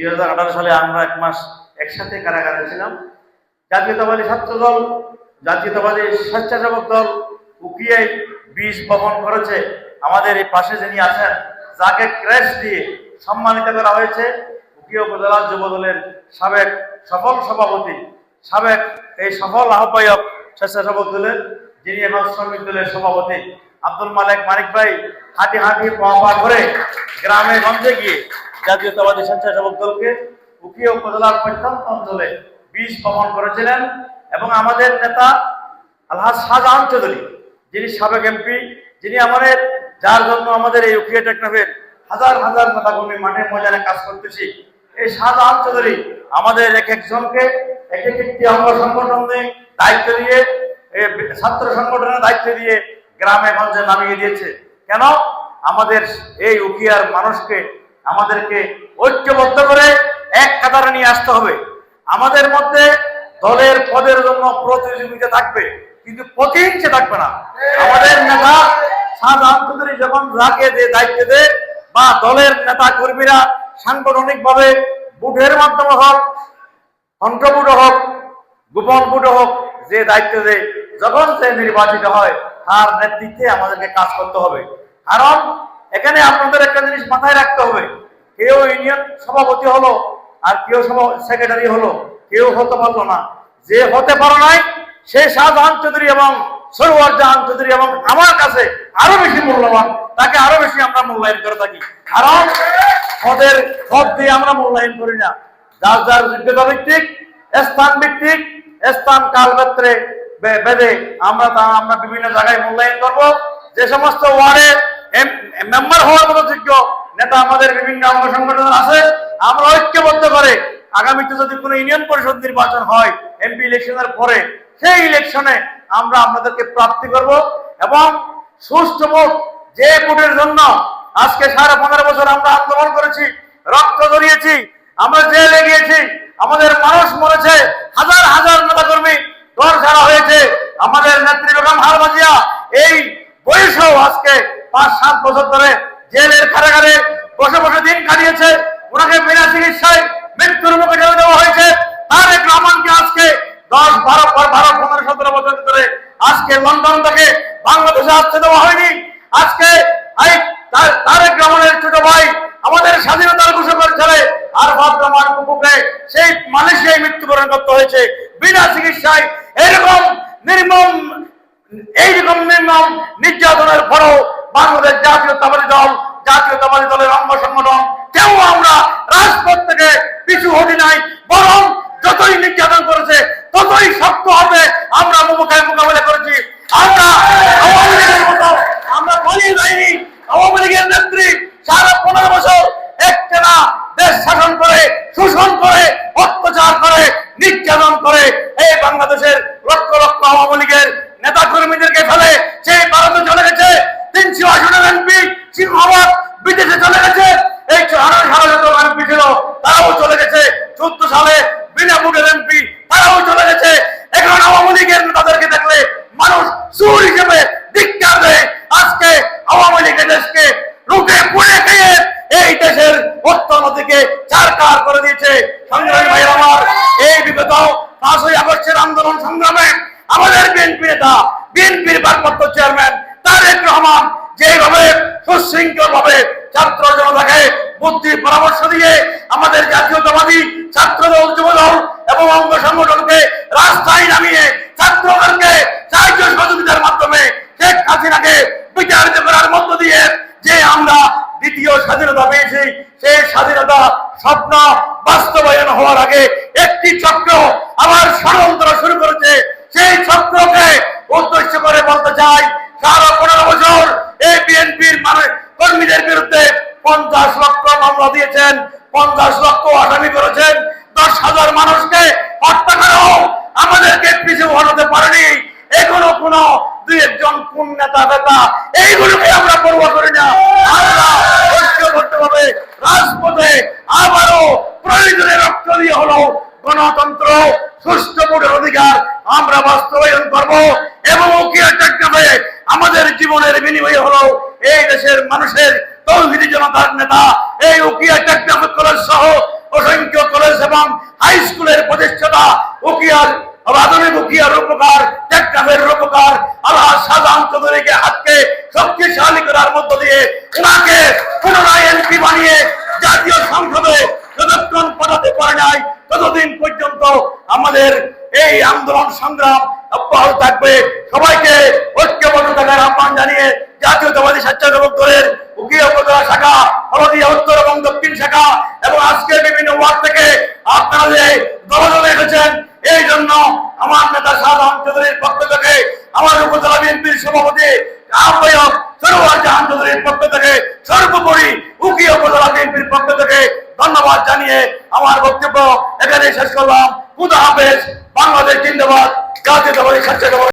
দুই হাজার আঠারো সালে আমরা এক মাস একসাথে কারাগারে ছিলাম। জাতীয়তাবাদী ছাত্র দল, জাতীয়তাবাদী স্বেচ্ছাসেবক দল, উকিয়ে বীজ বপন করেছে। আমাদের এই পাশে যিনি আছেন, যাকে ক্র্যাশ দিয়ে সম্মানিত করা হয়েছে, উকিয়া উপজেলা যুব দলের সাবেক সফল সভাপতি, সাবেক এই সফল আহ্বায়ক স্বেচ্ছাসেবক দলের যিনি এখন শ্রমিক দলের সভাপতি, আব্দুল মালিক মানিক ভাই, হাঁটি হাঁটি পা পা করে গ্রামে গঞ্জে গিয়ে জাতীয়তাবাদী স্বেচ্ছাসেবক দলকে উকিয়া উপজেলার প্রত্যন্ত অঞ্চলে বীজ বপন করেছিলেন এবং আমাদের নেতা আলহাজ শাহজাহান চৌধুরী, যিনি সাবেক এমপি, যিনি আমাদের, যার জন্য আমাদের এই উকিয়া টেকনাফের হাজার হাজার নেতাকর্মী মাঠে ময়দানে কাজ করতেছি, এই শাহজাহান চৌধুরী আমাদের এক একজনকে এক এক একটি অঙ্গ সংগঠনে দায়িত্ব দিয়ে ছাত্র সংগঠনের দায়িত্ব দিয়ে গ্রামে গঞ্জে নামিয়ে দিয়েছে। কেন? আমাদের এই উকিয়ার মানুষকে আমাদেরকে ঐক্যবদ্ধ করে এক কাতারে নিয়ে আসতে হবে। আমাদের মধ্যে দলের পদের জন্য প্রতিযোগিতা থাকবে, কিন্তু প্রতিহিংসে থাকবে না। আমাদের নেতা চৌধুরী যখন যাকে দে, দায়িত্ব দেয় বা দলের নেতা কর্মীরা সাংগঠনিক ভাবে বুটের মাধ্যমে হোক কণ্ঠবুট হোক, গোপন বুট হোক, যে দায়িত্ব দেয় যখন সে নির্বাচিত হয়, তার নেতৃত্বে আমাদেরকে কাজ করতে হবে। কারণ এখানে আপনাদের একটা জিনিস মাথায় রাখতে হবে। কেউ ইউনিয়ন সভাপতি হলো আর কেউ সেক্রেটারি হলো, কেউ হতে পারল না। যে হতে পারো নাই, সে শাহজাহান চৌধুরী এবং সরোয়ার জাহান চৌধুরী এবং আমার কাছে আরও বেশি মূল্যবান, তাকে আরও বেশি আমরা মূল্যায়ন করে থাকি। কারণ পদের পদ দিয়ে আমরা মূল্যায়ন করি না। যার যার যোগ্যতা ভিত্তিক, স্থান ভিত্তিক, স্থান কাল ক্ষেত্রে বে- বেঁধে আমরা তা আমরা বিভিন্ন জায়গায় মূল্যায়ন করব। যে সমস্ত ওয়ার্ডে মেম্বার হওয়ার মতো যোগ্য নেতা আমাদের বিভিন্ন অঙ্গ সংগঠন আছে, আমরা ঐক্যবদ্ধ করে আগামীতে যদি কোনো ইউনিয়ন পরিষদ নির্বাচন হয় এমপি ইলেকশনের পরে, সেই ইলেকশনে আমরা আপনাদেরকে প্রাপ্তি করব এবং সুষ্ঠু ভোট যে ভোটের জন্য আজকে সাড়ে পনেরো বছর আমরা আন্দোলন করেছি, রক্ত জড়িয়েছি আমরা জেলে গিয়েছি, আমাদের মানুষ মরেছে, হাজার হাজার নেতা কর্মী ঘর ছাড়া হয়েছে, আমাদের নেত্রী বেগম হারবাজিয়া এই বয়সেও আজকে পাঁচ, সাত বছর ধরে জেলের কারাগারে বসে বসে দিন কাটিয়েছে। ওনাকে বিনা চিকিৎসায় মৃত্যুর মুখে ঠেলে দেওয়া হয়েছে। তারেক রহমানকে আজকে দশ, বারো বারো, পনেরো, সতেরো বছর ধরে আজকে লন্ডন থেকে বাংলাদেশে আসতে দেওয়া হয়নি। আজকে তারেক রহমানের ছোট ভাই আমাদের স্বাধীনতার ঘোষণার ছেলে আর রহমান কুকুকে সেই মালয়েশিয়ায় মৃত্যুবরণ করতে হয়েছে। বিনা চিকিৎসায় এরকম নির্মম, এইরকম নির্মম নির্যাতনের পরও বাংলাদেশ জাতীয়তাবাদী দল জাতীয়তাবাদী দলের অঙ্গ সংগঠন কেউ আমরা রাজপথ থেকে পিছু হটি নাই বরং যতই নির্যাতন করেছে ততই শক্ত হবে আমরা মুখোমুখি মোকাবেলা করেছি আমরা আওয়ামী লীগের মতো আমরা পালিয়ে যাইনি আওয়ামী লীগের নেত্রী সারা পনেরো বছর একটানা দেশ শাসন করে শোষণ করে অত্যাচার করে নির্যাতন করে এই বাংলাদেশের লক্ষ লক্ষ আওয়ামী লীগের নেতা কর্মীদেরকে ফেলে সেই ভারতে চলে গেছে তিনশো আসনের এমপি সিংহবাদ বিদেশে চলে গেছে এই আঠারো সালে যত এমপি ছিল তারাও চলে গেছে চোদ্দ সালে বিনা ভোটের এমপি তারাও চলে গেছে এখন আওয়ামী লীগের নেতাদেরকে দেখলে মানুষ সুর হিসেবে ধিক্কার দেয় আজকে আওয়ামী লীগের দেশকে রুখে পুড়ে খেয়ে এই দেশের অর্থনীতিকে চারকার দিয়েছে সংগ্রামী ভাই আমার, এই বিগত পাঁচই আগস্টের আন্দোলন সংগ্রামে আমাদের বিএনপি নেতা, বিএনপির ভারপ্রাপ্ত চেয়ারম্যান তারেক রহমান যেভাবে সুশৃঙ্খল ভাবে ছাত্র জনতাকে বুদ্ধি পরামর্শ দিয়ে আমাদের জাতীয়তাবাদী ছাত্র দল যুব দল এবং অঙ্গ সংগঠনকে রাস্তায় নামিয়ে ছাত্রদেরকে সাহায্য সহযোগিতার মাধ্যমে শেখ হাসিনাকে বিচারিত করার মধ্য দিয়ে যে আমরা দ্বিতীয় স্বাধীনতা পেয়েছি, সেই স্বাধীনতা স্বপ্ন বাস্তবায়ন হওয়ার আগে একটি চক্র আবার ষড়যন্ত্র শুরু করেছে। সেই চক্রকে উদ্দেশ্য করে বলতে চাই, সারা পনেরো বছর এই বিএনপির মানে কর্মীদের বিরুদ্ধে পঞ্চাশ লক্ষ মামলা দিয়েছেন, পঞ্চাশ লক্ষ আসামি করেছেন। দশ হাজার মানুষকে হত্যা করেও আমাদেরকে পিছু হটাতে পারেনি। এখনও কোন দুই একজন কোন নেতা নেতা এইগুলোকে আমরা পড়ুয়া করি না। জায়গা করতে হবে। রাজপথে আবারও প্রয়োজনে রক্ত দিয়ে হলো গণতন্ত্র, সুষ্ঠু ভোটের অধিকার। আমরা বাস্তবায়ন করব এবং আমাদের জীবনের বিনিময়ে হলো এই দেশের মানুষের তৌহিদি জনতার নেতা। এই উকিয়া টেকনাফ কলেজ সহ অসংখ্য কলেজ এবং হাই স্কুলের প্রতিষ্ঠাতা। উকিয়ার আধুনিক উকিয়ার রূপকার টেকনাফের রূপকার, আল্লাহ চৌধুরীকে হাতকে শক্তিশালী করার মধ্য দিয়ে ওনাকে পুনরায় এমপি বানিয়ে জাতীয় সংসদে যতক্ষণ পাঠাতে পারে নাই, ততদিন পর্যন্ত আমাদের এই আন্দোলন সংগ্রাম অব্যাহত থাকবে। সবাইকে ঐক্যবদ্ধ থাকার আহ্বান জানিয়ে জাতীয়তাবাদী স্বেচ্ছাসেবক দলের উকিল উপজেলা শাখা, হলদিয়া, উত্তর এবং দক্ষিণ শাখা এবং আজকে বিভিন্ন ওয়ার্ড থেকে আপনারা যে দলদলে এসেছেন, এই জন্য আমার নেতা সাধারণ চৌধুরীর পক্ষ থেকে, আমার উপজেলা বিএনপির সভাপতি আহ্বায়ক সরোয়ার জাহান চৌধুরীর পক্ষ থেকে, সর্বোপরি উকি উপজেলা বিএনপির পক্ষ থেকে ধন্যবাদ জানিয়ে আমার বক্তব্য এখানে শেষ করলাম। খুদা হাফেজ, বাংলাদেশ জিন্দাবাদ স্বেচ্ছাসেবক